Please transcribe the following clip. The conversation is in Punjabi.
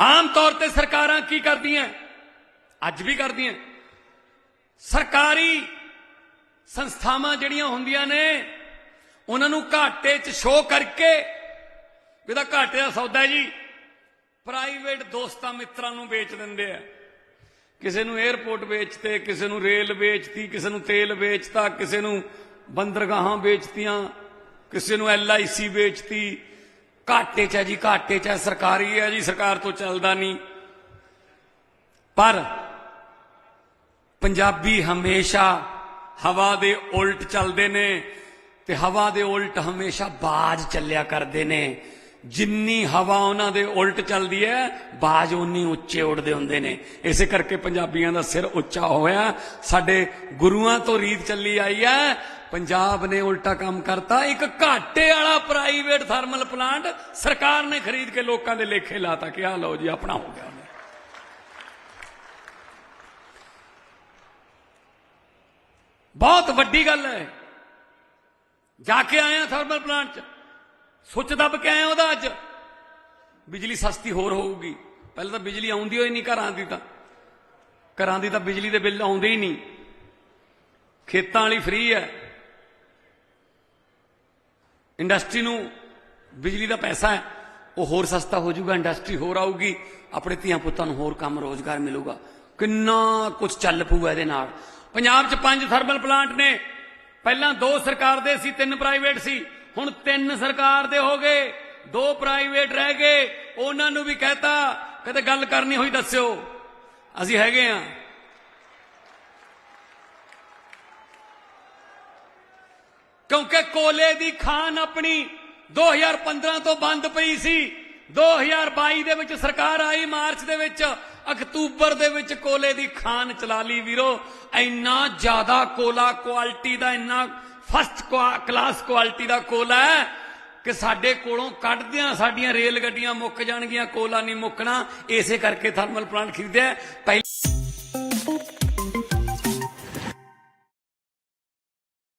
ਆਮ ਤੌਰ ਤੇ ਸਰਕਾਰਾਂ ਕੀ ਕਰਦੀਆਂ? ਅੱਜ ਵੀ ਕਰਦੀਆਂ। ਸਰਕਾਰੀ ਸੰਸਥਾਵਾਂ ਜਿਹੜੀਆਂ ਹੁੰਦੀਆਂ ਨੇ, ਉਹਨਾਂ ਨੂੰ ਘਾਟੇ 'ਚ ਸ਼ੋਅ ਕਰਕੇ, ਵੀ ਇਹਦਾ ਘਾਟੇ ਦਾ ਸੌਦਾ ਜੀ। ਪ੍ਰਾਈਵੇਟ ਦੋਸਤਾਂ ਮਿੱਤਰਾਂ ਨੂੰ ਵੇਚ ਦਿੰਦੇ ਆ। ਕਿਸੇ ਨੂੰ 에ਅਰਪੋਰਟ ਵੇਚਤੇ, ਕਿਸੇ ਨੂੰ ਰੇਲ ਵੇਚਤੀ, ਕਿਸੇ ਨੂੰ ਤੇਲ ਵੇਚਤਾ, ਕਿਸੇ ਨੂੰ ਬੰਦਰਗਾਹਾਂ ਵੇਚਤੀਆਂ, ਕਿਸੇ ਨੂੰ ਐਲਆਈਸੀ ਵੇਚਤੀ ਘਾਟੇ 'ਚ ਹੈ ਜੀ, ਘਾਟੇ 'ਚ ਹੈ, ਸਰਕਾਰੀ ਹੈ ਜੀ, ਸਰਕਾਰ ਤੋਂ ਚੱਲਦਾ ਨਹੀਂ। ਪਰ ਪੰਜਾਬੀ ਹਮੇਸ਼ਾ ਹਵਾ ਦੇ ਉਲਟ ਚੱਲਦੇ ਨੇ ਤੇ ਹਵਾ ਦੇ ਉਲਟ ਹਮੇਸ਼ਾ ਬਾਜ ਚੱਲਿਆ ਕਰਦੇ ਨੇ। ਜਿੰਨੀ ਹਵਾ ਉਹਨਾਂ ਦੇ ਉਲਟ ਚੱਲਦੀ ਹੈ, ਬਾਜ ਉਨੀ ਉੱਚੇ ਉੱਡਦੇ ਹੁੰਦੇ ਨੇ। ਇਸੇ ਕਰਕੇ ਪੰਜਾਬੀਆਂ ਦਾ ਸਿਰ ਉੱਚਾ ਹੋਇਆ। ਸਾਡੇ ਗੁਰੂਆਂ ਤੋਂ ਰੀਤ ਚੱਲੀ ਆਈ ਹੈ। ਪੰਜਾਬ ਨੇ ਉਲਟਾ ਕੰਮ ਕਰਤਾ। ਇੱਕ ਘਾਟੇ ਵਾਲਾ ਪ੍ਰਾਈਵੇਟ ਥਰਮਲ ਪਲਾਂਟ ਸਰਕਾਰ ਨੇ ਖਰੀਦ ਕੇ ਲੋਕਾਂ ਦੇ ਲੇਖੇ ਲਾਤਾ ਕਿ ਆ ਲਓ ਜੀ, ਆਪਣਾ ਹੋ ਗਿਆ। ਬਹੁਤ ਵੱਡੀ ਗੱਲ ਹੈ। ਜਾ ਕੇ ਆਇਆ ਥਰਮਲ ਪਲਾਂਟ ਚ। ਸੁੱਚ ਦੱਬ ਕੇ ਆਇਆ ਉਹਦਾ ਅੱਜ। ਬਿਜਲੀ ਸਸਤੀ ਹੋਰ ਹੋਊਗੀ। ਪਹਿਲਾਂ ਤਾਂ ਬਿਜਲੀ ਆਉਂਦੀ ਹੋਈ ਨਹੀਂ ਘਰਾਂ ਦੀ ਤਾਂ। ਘਰਾਂ ਦੀ ਤਾਂ ਬਿਜਲੀ ਦੇ ਬਿੱਲ ਆਉਂਦੇ ਹੀ ਨਹੀਂ। ਖੇਤਾਂ ਵਾਲੀ ਫ੍ਰੀ ਹੈ। ਇੰਡਸਟਰੀ ਨੂੰ ਬਿਜਲੀ ਦਾ ਪੈਸਾ ਹੈ, ਉਹ ਹੋਰ ਸਸਤਾ ਹੋ ਜਾਊਗਾ, ਇੰਡਸਟਰੀ ਹੋਰ ਆਊਗੀ, ਆਪਣੇ ਧੀਆਂ ਪੁੱਤਾਂ ਨੂੰ ਹੋਰ ਕੰਮ ਰੋਜ਼ਗਾਰ ਮਿਲੂਗਾ। ਕਿੰਨਾ ਕੁਝ ਚੱਲ ਪਊਗਾ ਇਹਦੇ ਨਾਲ। ਪੰਜਾਬ 'ਚ ਪੰਜ ਥਰਮਲ ਪਲਾਂਟ ਨੇ। ਪਹਿਲਾਂ ਦੋ ਸਰਕਾਰ ਦੇ ਸੀ, ਤਿੰਨ ਪ੍ਰਾਈਵੇਟ ਸੀ। ਹੁਣ ਤਿੰਨ ਸਰਕਾਰ ਦੇ ਹੋ ਗਏ, ਦੋ ਪ੍ਰਾਈਵੇਟ ਰਹਿ ਗਏ। ਉਹਨਾਂ ਨੂੰ ਵੀ ਕਹਤਾ, ਕਦੇ ਗੱਲ ਕਰਨੀ ਹੋਈ ਦੱਸਿਓ। ਅਸੀਂ ਹੈਗੇ ਆ ਕਿਉਂਕਿ ਕੋਲੇ ਦੀ ਖਾਨ ਆਪਣੀ 2015 ਤੋਂ ਬੰਦ ਪਈ ਸੀ। 2022 ਦੇ ਵਿੱਚ ਸਰਕਾਰ ਆਈ, ਮਾਰਚ ਦੇ ਵਿੱਚ, ਅਕਤੂਬਰ ਦੇ ਵਿੱਚ ਕੋਲੇ ਦੀ ਖਾਨ ਚਲਾ ਲਈ ਵੀਰੋ। ਇੰਨਾ ਜ਼ਿਆਦਾ ਕੋਲਾ ਕੁਆਲਿਟੀ ਦਾ, ਇੰਨਾ ਫਸਟ ਕਲਾਸ ਕੁਆਲਿਟੀ ਦਾ ਕੋਲਾ ਹੈ ਕਿ ਸਾਡੇ ਕੋਲੋਂ ਕੱਢਦਿਆਂ ਸਾਡੀਆਂ ਰੇਲ ਗੱਡੀਆਂ ਮੁੱਕ ਜਾਣਗੀਆਂ, ਕੋਲਾ ਨਹੀਂ ਮੁੱਕਣਾ। ਇਸੇ ਕਰਕੇ ਥਰਮਲ ਪਲਾਂਟ ਖਰੀਦਿਆ। ਪਹਿਲਾਂ